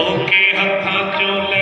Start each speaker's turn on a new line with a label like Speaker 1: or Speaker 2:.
Speaker 1: okay हथा चोले